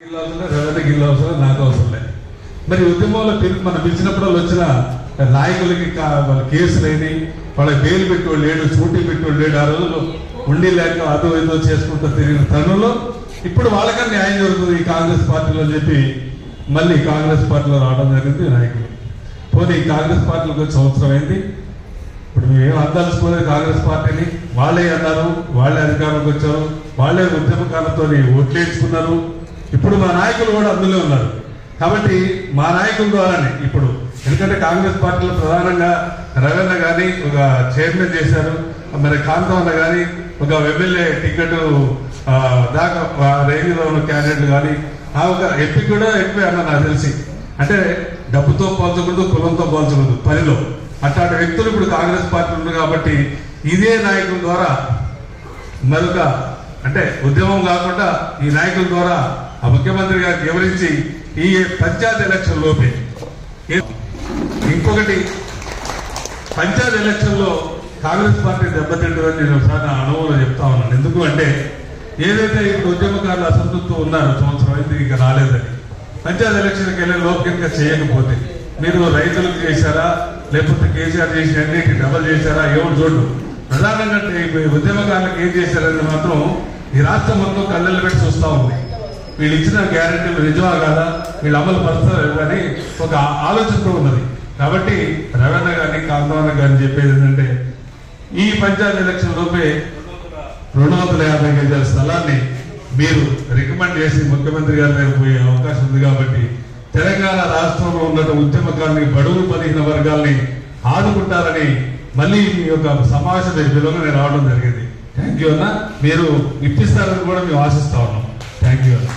గిల్లు అవసరం లేదు, గిల్లు అవసరం నాకు అవసరం లేదు. మరి ఉద్యమంలో మనం పిలిచినప్పుడు వచ్చిన నాయకులకి కా- వాళ్ళ కేసులేని వాళ్ళ బెయిల్ పెట్టేవాళ్ళు లేడు షూటింగ్ పెట్టేవాళ్ళు లేడు ఆ రోజుల్లో ఉండి లేక అదో ఏదో చేసుకుంటూ తిరిగిన తరుణంలో ఇప్పుడు వాళ్ళకన్నా న్యాయం జరుగుతుంది ఈ కాంగ్రెస్ పార్టీలో అని చెప్పి మళ్ళీ కాంగ్రెస్ పార్టీలో రావడం జరిగింది నాయకులు. పోనీ ఈ కాంగ్రెస్ పార్టీలకు వచ్చి సంవత్సరం అయింది ఇప్పుడు మేము అందలుచుకోలేదు కాంగ్రెస్ పార్టీని. వాళ్ళే అన్నారు వాళ్ళే అధికారంలోకి వచ్చారు. వాళ్ళే ఉద్యమకాలతో ఓట్లేసుకున్నారు ఇప్పుడు మా నాయకులు కూడా అందులో ఉన్నారు. కాబట్టి మా నాయకుల ద్వారానే ఇప్పుడు. ఎందుకంటే కాంగ్రెస్ పార్టీలో ప్రధానంగా రవీణ కానీ ఒక చైర్మన్ చేశారు. మరి కాంతవన్న కానీ ఒక ఎమ్మెల్యే టికెట్ దాకా ఆ రేంజ్లో ఉన్న క్యాండిడేట్లు కానీ ఆ ఒక ఎంపీ కూడా ఎంపీ అన్న నాకు తెలిసి. అంటే డబ్బుతో పోల్చకూడదు కులంతో పోల్చకూడదు పనిలో. అట్లాంటి వ్యక్తులు ఇప్పుడు కాంగ్రెస్ పార్టీ ఉంది కాబట్టి ఇదే నాయకుల ద్వారా మరొక అంటే ఉద్యమం కాకుండా ఈ నాయకుల ద్వారా ఆ ముఖ్యమంత్రి గారికి వివరించి ఈ పంచాయత్ ఎలక్షన్ లోపే. ఇంకొకటి పంచాయత్ ఎలక్షన్లో కాంగ్రెస్ పార్టీ దెబ్బతింటుందని నేను ఒకసారి నా అనుభవంలో చెప్తా ఉన్నాను. ఎందుకు అంటే ఏదైతే ఇప్పుడు ఉద్యమకారులు అసంతృప్తి ఉన్నారో సంవత్సరం అయితే ఇంకా రాలేదని. పంచాయత్ ఎలక్షన్కి వెళ్ళే లోపు చేయకపోతే మీరు రైతులకు చేశారా? లేకపోతే కేసీఆర్ చేసిన అన్నిటి డబల్ చేశారా? ఎవరు చూడు. ప్రధానంగా ఉద్యమకారులకు ఏం చేశారని మాత్రం ఈ రాష్ట్రం మొత్తం కళ్ళల్లో పెట్టి చూస్తూ ఉంది. వీళ్ళు ఇచ్చిన గ్యారంటీలు నిజమా కాదా? వీళ్ళు అమలు పరుస్తారు కానీ ఒక ఆలోచనతో ఉన్నది. కాబట్టి రవణ గారిని కాంతవన్న గారిని చెప్పేది ఏంటంటే ఈ పంచాయతీ లక్షల లోపే రెండు వందల యాభై గజాల స్థలాన్ని మీరు రికమెండ్ చేసి ముఖ్యమంత్రి గారి దగ్గర పోయే అవకాశం ఉంది కాబట్టి తెలంగాణ రాష్ట్రంలో ఉన్న ఉద్యమకారుని బడుగు పదిహేను వర్గాల్ని ఆదుకుంటారని మళ్ళీ మీ యొక్క సమావేశ పిలువగా నేను రావడం జరిగింది. థ్యాంక్ యూ అన్న. మీరు ఇప్పిస్తారని కూడా మేము ఆశిస్తా ఉన్నాం. థ్యాంక్ యూ అన్న.